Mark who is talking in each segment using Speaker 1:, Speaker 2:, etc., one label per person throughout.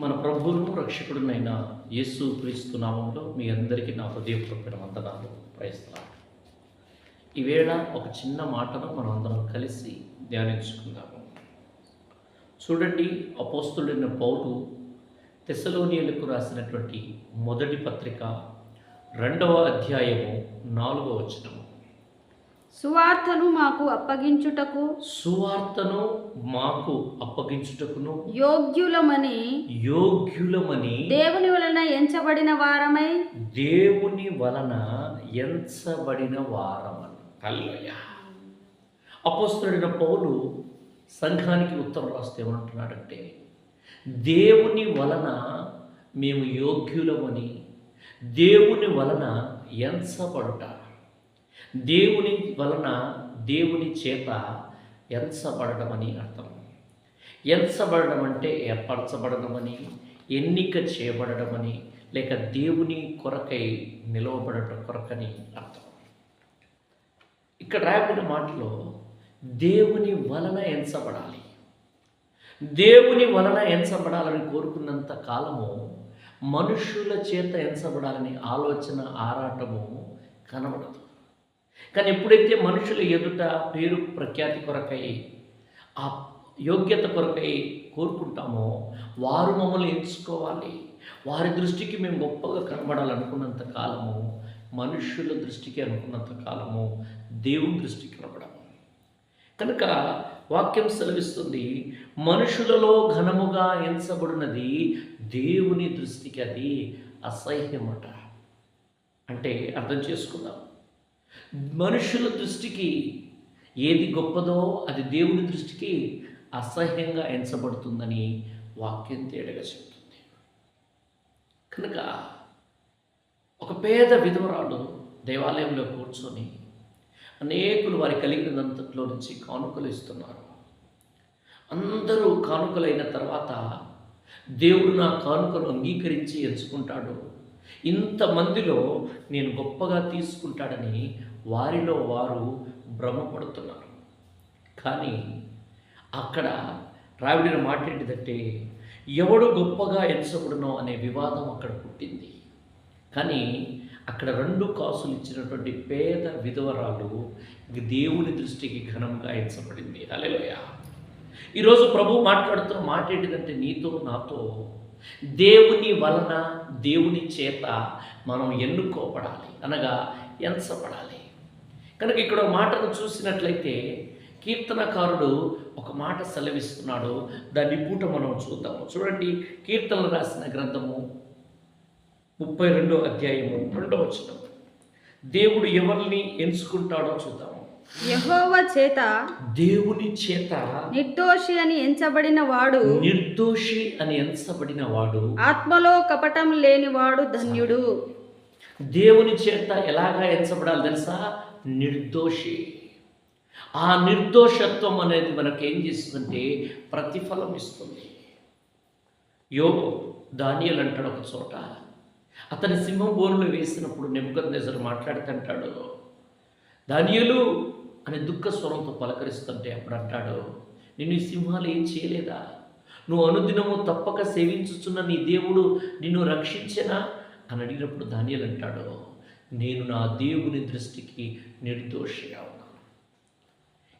Speaker 1: మన ప్రభువును రక్షకుడునైన యేసు క్రీస్తు నామంలో మీ అందరికీ నా హృదయపూర్వక వందనాలు ప్రయత్నాలు ఈవేళ ఒక చిన్న మాటను మనం అందరం కలిసి ధ్యానించుకుందాము. చూడండి అపోస్తుడైన పౌరు తెసలోనియలకు రాసినటువంటి మొదటి పత్రిక రెండవ అధ్యాయము నాలుగవ వచనము.
Speaker 2: సువార్తను మాకు అప్పగించుటకు
Speaker 1: సువార్తను మాకు అప్పగించుటకును
Speaker 2: యోగ్యులమని
Speaker 1: యోగ్యులమని
Speaker 2: దేవుని వలన ఎంచబడిన వారమై
Speaker 1: దేవుని వలన ఎంచబడిన వారమని. హల్లెలూయా. అపోస్తుడైన పౌలు సంఘానికి ఉత్తరం రాస్తే ఏమంటున్నాడంటే దేవుని వలన మేము యోగ్యులమని దేవుని వలన ఎంచబడుట దేవుని వలన దేవుని చేత ఎంచబడడం అని అర్థం. ఎంచబడడం అంటే ఏర్పరచబడడం అని ఎన్నిక చేయబడడం అని లేక దేవుని కొరకై నిలవబడటం కొరకని అర్థం. ఇక్కడ రాయబడిన మాటలో దేవుని వలన ఎంచబడాలి. దేవుని వలన ఎంచబడాలని కోరుకున్నంత కాలము మనుషుల చేత ఎంచబడాలని ఆలోచన ఆరాటము కనబడదు. కానీ ఎప్పుడైతే మనుషుల ఎదుట పేరు ప్రఖ్యాతి కొరకై ఆ యోగ్యత కొరకై కోరుకుంటామో వారు మమ్మల్ని ఎంచుకోవాలి. వారి దృష్టికి మేము గొప్పగా కనబడాలనుకున్నంత కాలము మనుషుల దృష్టికి అనుకున్నంత కాలము దేవుని దృష్టికి కనబడము. కనుక వాక్యం సెలవిస్తుంది మనుషులలో ఘనముగా ఎంచబడినది దేవుని దృష్టికి అది అసహ్యమట. అంటే అర్థం చేసుకుందాం. మనుషుల దృష్టికి ఏది గొప్పదో అది దేవుని దృష్టికి అసహ్యంగా ఎంచబడుతుందని వాక్యం తేడగా చెప్తుంది. కనుక ఒక పేద విధవరాలు దేవాలయంలో కూర్చొని అనేకులు వారి కలిగినంతట్లో నుంచి కానుకలు ఇస్తున్నారు. అందరూ కానుకలైన తర్వాత దేవుడు నా కానుకను అంగీకరించి ఎంచుకుంటాడు. ఇంతమందిలో నేను గొప్పగా తీసుకుంటాడని వారిలో వారు భ్రమపడుతున్నారు. కానీ అక్కడ రావిడిన మాట ఏంటిదంటే ఎవడు గొప్పగా ఎంచబడునో అనే వివాదం అక్కడ పుట్టింది. కానీ అక్కడ రెండు కాసులు ఇచ్చినటువంటి పేద విధవరాలు దేవుని దృష్టికి ఘనంగా ఎంచబడింది. అలెలోయ ఈరోజు ప్రభు మాట్లాడుతున్న మాట ఏంటిదంటే నీతో నాతో దేవుని వలన దేవుని చేత మనం ఎన్నుకోబడాలి అనగా ఎంచబడాలి. కనుక ఇక్కడ మాటను చూసినట్లయితే కీర్తనకారుడు ఒక మాట సెలవిస్తున్నాడు. దాన్ని పూట మనం చూద్దాము. చూడండి కీర్తనలు రాసిన గ్రంథము ముప్పై రెండో అధ్యాయము రెండో వచనం. దేవుడు ఎవరిని ఎంచుకుంటాడో చూద్దాము
Speaker 2: యెహోవా చేత
Speaker 1: దేవుని చేత
Speaker 2: నిర్దోషి అని ఎంచబడిన వాడు
Speaker 1: నిర్దోషి అని ఎంచబడిన వాడు
Speaker 2: ఆత్మలో కపటం లేనివాడు ధన్యుడు.
Speaker 1: దేవుని చేత ఎలాగా ఎంచబడాలి తెలుసా? నిర్దోషి. ఆ నిర్దోషత్వం అనేది మనకు ఏం చేస్తుందంటే ప్రతిఫలం ఇస్తుంది. యోగు దానియలు అంటాడు ఒక చోట అతని సింహం బోరులు వేసినప్పుడు నెమ్మకద్నేసరు మాట్లాడుతుంటాడు దానియలు అనే దుఃఖ స్వరంతో పలకరిస్తుంటే అప్పుడు అంటాడు నిన్ను ఈ సింహాలు ఏం చేయలేదా? నువ్వు అనుదినము తప్పక సేవించుచున్న నీ దేవుడు నిన్ను రక్షించనా? అని అడిగినప్పుడు దానియలు అంటాడు నేను నా దేవుని దృష్టికి నిర్దోషిగా ఉన్నాను.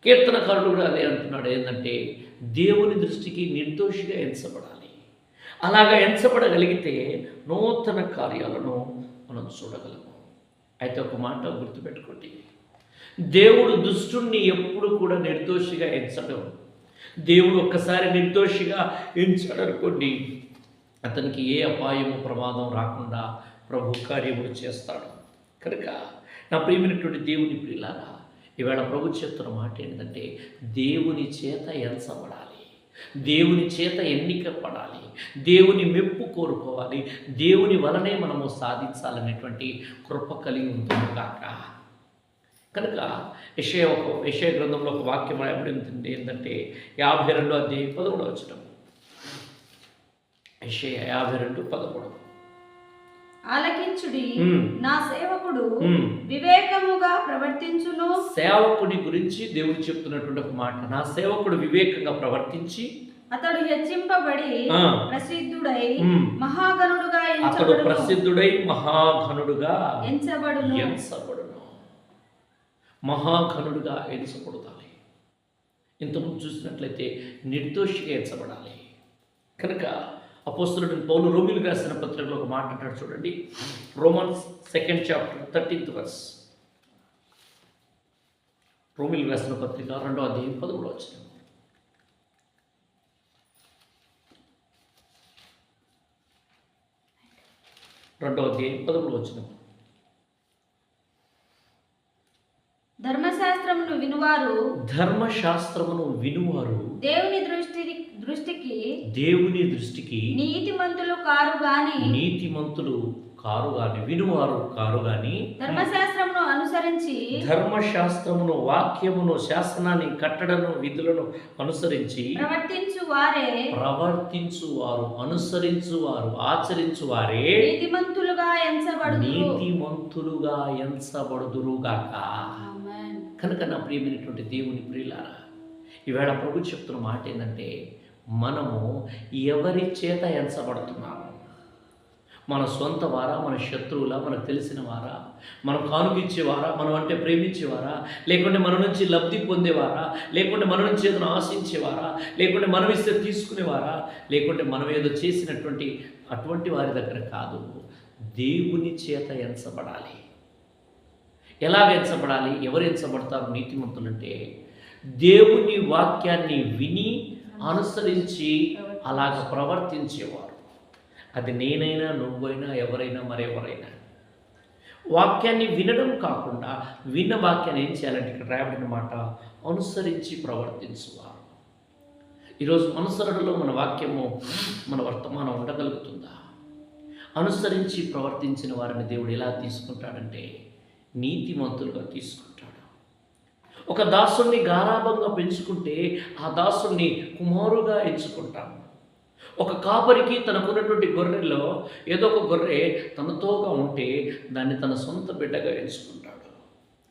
Speaker 1: కీర్తనకారుడు కూడా అదే అంటున్నాడు ఏంటంటే దేవుని దృష్టికి నిర్దోషిగా ఎంచబడాలి. అలాగా ఎంచబడగలిగితే నూతన కార్యాలను మనం చూడగలము. అయితే ఒక మాట గుర్తుపెట్టుకోండి దేవుడు దుష్టుణ్ణి ఎప్పుడు కూడా నిర్దోషిగా ఎంచడం. దేవుడు ఒక్కసారి నిర్దోషిగా ఎంచాడనుకోండి అతనికి ఏ అపాయము ప్రమాదం రాకుండా ప్రభు కార్యములు చేస్తాడు. కనుక నా ప్రియమైనటువంటి దేవుని ప్రియులారా ఈవేళ ప్రభు చెప్తున్న మాట ఏంటంటే దేవుని చేత ఎంచబడాలి. దేవుని చేత ఎన్నిక పడాలి. దేవుని మెప్పు కోరుకోవాలి. దేవుని వలనే మనము సాధించాలనేటువంటి కృప కలిగి ఉంటుంది కాక కనుక యషయ ఒక యషయ గ్రంథంలో ఒక వాక్యం రాయబడి ఉంటుంది ఏంటంటే యాభై రెండు అధ్యాయం పదమూడు వచ్చడం యషయ యాభై రెండు పదమూడు
Speaker 2: ఆలకించుడి. నా సేవకుడు. వివేకముగా ప్రవర్తించును
Speaker 1: సేవకుడి గురించి దేవుడు చెప్తున్నటువంటి ఒక మాట నా సేవకుడు వివేకంగా ప్రవర్తించి
Speaker 2: అతడు హెచ్చింపబడి. ప్రసిద్ధుడై. మహాగణుడుగా
Speaker 1: అతడు ప్రసిద్ధుడై మహాఘనుడుగా
Speaker 2: ఎంచబడును
Speaker 1: ఎంచబడును మహాఘనుడుగా ఎంచబడతాలి ఇంతకుముందు చూసినట్లయితే నిర్దోషిగా ఎంచబడాలి కనుక అపోస్తులుడు పౌలు రోమిలు రాసిన పత్రికలో ఒక మాట అంటాడు చూడండి. Romans second chapter thirteenth verse. రోమిలు రాసిన పత్రిక రెండో అధ్యాయం పదమూడు వచ్చిన రెండో అధ్యాయం పదమూడు వచ్చిన
Speaker 2: ధర్మశాస్త్రమును వినువారు.
Speaker 1: ధర్మశాస్త్రమును వినువారు.
Speaker 2: దేవుని దృష్టి దృష్టికి
Speaker 1: దేవుని దృష్టికి
Speaker 2: నీతిమంతులు కారు గాని
Speaker 1: నీతిమంతులు కారు గాని వినువారు కారు గాని
Speaker 2: ధర్మశాస్త్రమును అనుసరించి
Speaker 1: ధర్మశాస్త్రమును వాక్యమును శాసనాన్ని కట్టడను విధులను అనుసరించి
Speaker 2: ప్రవర్తించు వారే
Speaker 1: ప్రవర్తించువారు అనుసరించువారు ఆచరించువారే.
Speaker 2: నీతిమంతులుగా ఎంచబడుదురు.
Speaker 1: నీతిమంతులుగా ఎంచబడుదురుగాక. కనుక నా ప్రియమైనటువంటి దేవుని ప్రియులారా ఈవేళ ప్రభు చెప్తున్న మాట ఏంటంటే మనము ఎవరి చేత ఎంచబడుతున్నాము? మన సొంత వారా మన శత్రువులా మనకు తెలిసిన వారా? మనం కానుకిచ్చేవారా? మనం అంటే ప్రేమించేవారా? లేకుంటే మన నుంచి లబ్ధి పొందేవారా? లేకుంటే మన నుంచి ఏదైనా ఆశించేవారా? లేకుంటే మనం ఇస్తే తీసుకునేవారా? లేకుంటే మనం ఏదో చేసినటువంటి అటువంటి వారి దగ్గర కాదు. దేవుని చేత ఎంచబడాలి. ఎలాగ ఎంచబడాలి ఎవరు ఎంచబడతారు నీతిమంతులంటే దేవుని వాక్యాన్ని విని అనుసరించి అలాగ ప్రవర్తించేవారు. అది నేనైనా నువ్వైనా ఎవరైనా మరెవరైనా. వాక్యాన్ని వినడం కాకుండా విన్న వాక్యాన్ని ఏం చేయాలంటే ఇక్కడ రాయబడిన మాట అనుసరించి ప్రవర్తించువారు. ఈరోజు అనుసరణలో మన వాక్యము మన వర్తమానం ఉండగలుగుతుందా? అనుసరించి ప్రవర్తించిన వారిని దేవుడు ఎలా తీసుకుంటాడంటే నీతిమంతులుగా తీసుకుంటాడు. ఒక దాసుని గారాభంగా పెంచుకుంటే ఆ దాసుని కుమారుగా ఎంచుకుంటాము ఒక కాపరికి తనకున్నటువంటి గొర్రెల్లో ఏదో ఒక గొర్రె తనతోగా ఉంటే దాన్ని తన సొంత బిడ్డగా ఎంచుకుంటాడు.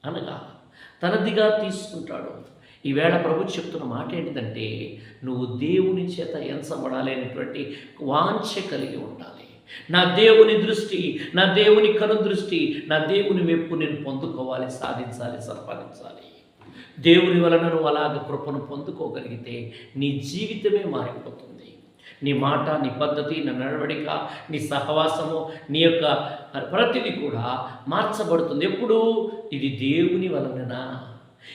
Speaker 1: అనగా తనదిగా తీసుకుంటాడు. ఈవేళ ప్రభు చెప్తున్న మాట ఏంటిదంటే నువ్వు దేవుని చేత ఎంచబడాలి అనేటువంటి వాంఛ కలిగి ఉండాలి. నా దేవుని దృష్టి నా దేవుని కను దృష్టి నా దేవుని మెప్పు నేను పొందుకోవాలి సాధించాలి సంపాదించాలి. దేవుని వలన నువ్వు అలాగ కృపను పొందుకోగలిగితే నీ జీవితమే మారిపోతుంది. నీ మాట నీ పద్ధతి నీ నడవడిక నీ సహవాసము నీ యొక్క ప్రతిదీ కూడా మార్చబడుతుంది. ఎప్పుడు? ఇది దేవుని వలననా?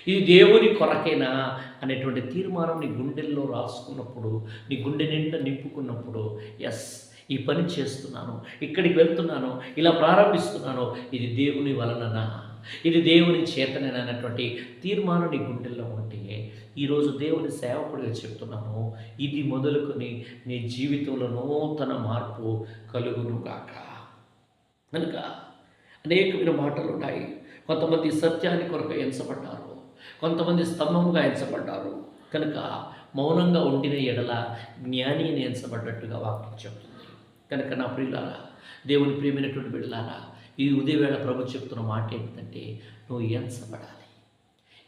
Speaker 1: ఇది దేవుని కొరకేనా? అనేటువంటి తీర్మానం నీ గుండెల్లో రాసుకున్నప్పుడు నీ గుండె నిండా నింపుకున్నప్పుడు ఎస్ ఈ పని చేస్తున్నాను ఇక్కడికి వెళ్తున్నాను ఇలా ప్రారంభిస్తున్నాను. ఇది దేవుని వలననా? ఇది దేవుని చేతనేనా అన్నటువంటి తీర్మానం నీ గుండెల్లో ఉంటే ఈరోజు దేవుని సేవకుడిగా చెప్తున్నాను ఇది మొదలుకొని నీ జీవితంలో నూతన మార్పు కలుగును కాక కనుక అనేకమైన మాటలు ఉన్నాయి. కొంతమంది సత్యాన్ని కొరకు ఎంచబడ్డారు కొంతమంది స్తంభముగా ఎంచబడ్డారు. కనుక మౌనంగా ఉండిన ఎడల జ్ఞాని ఎంచబడ్డట్టుగా వాక్యం చెప్తుంది. కనుక నా ప్రియులారా దేవుని ప్రియమైనటువంటి బిడ్డలారా ఈ ఉదయవేళ ప్రభు చెప్తున్న మాట ఏంటంటే నువ్వు ఎంచబడాలి.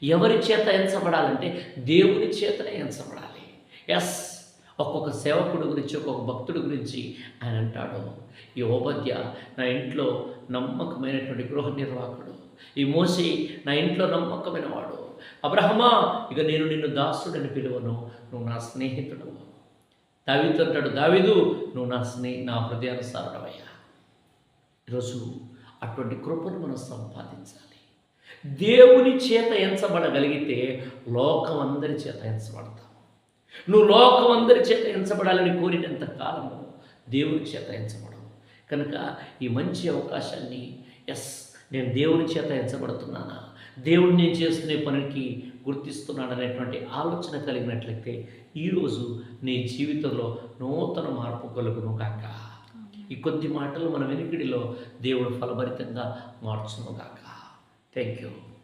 Speaker 1: ఎవరి చేత ఎంచబడాలంటే దేవుని చేతనే ఎంచబడాలి. ఎస్ ఒక్కొక్క సేవకుడు గురించి ఒక్కొక్క భక్తుడి గురించి ఆయన అంటాడు. ఈ ఓపద్య నా ఇంట్లో నమ్మకమైనటువంటి గృహ నిర్వాహకుడు. ఈ మోసి నా ఇంట్లో నమ్మకమైన వాడు అబ్రహమా ఇక నేను నిన్ను దాసుడని పిలువను. నువ్వు నా స్నేహితుడు దావిదు అంటాడు దావిదు నువ్వు నా స్నే నా హృదయానుసారుడవయ్యా. ఈరోజు అటువంటి కృపను మనం సంపాదించాలి. దేవుని చేత ఎంచబడగలిగితే లోకం అందరి చేత ఎంచబడతాం. నువ్వు లోకం అందరి చేత ఎంచబడాలని కోరినంత కాలము దేవుని చేత ఎంచబడవు. కనుక ఈ మంచి అవకాశాన్ని ఎస్ నేను దేవుని చేత ఎంచబడుతున్నానా? దేవుడు నేను చేస్తున్న పనికి గుర్తిస్తున్నాడు అనేటువంటి ఆలోచన కలిగినట్లయితే ఈరోజు నీ జీవితంలో నూతన మార్పు కలుగును కాక ఈ కొద్ది మాటలు మన వెనుకిడిలో దేవుడు ఫలభరితంగా మార్చును గాక. Thank you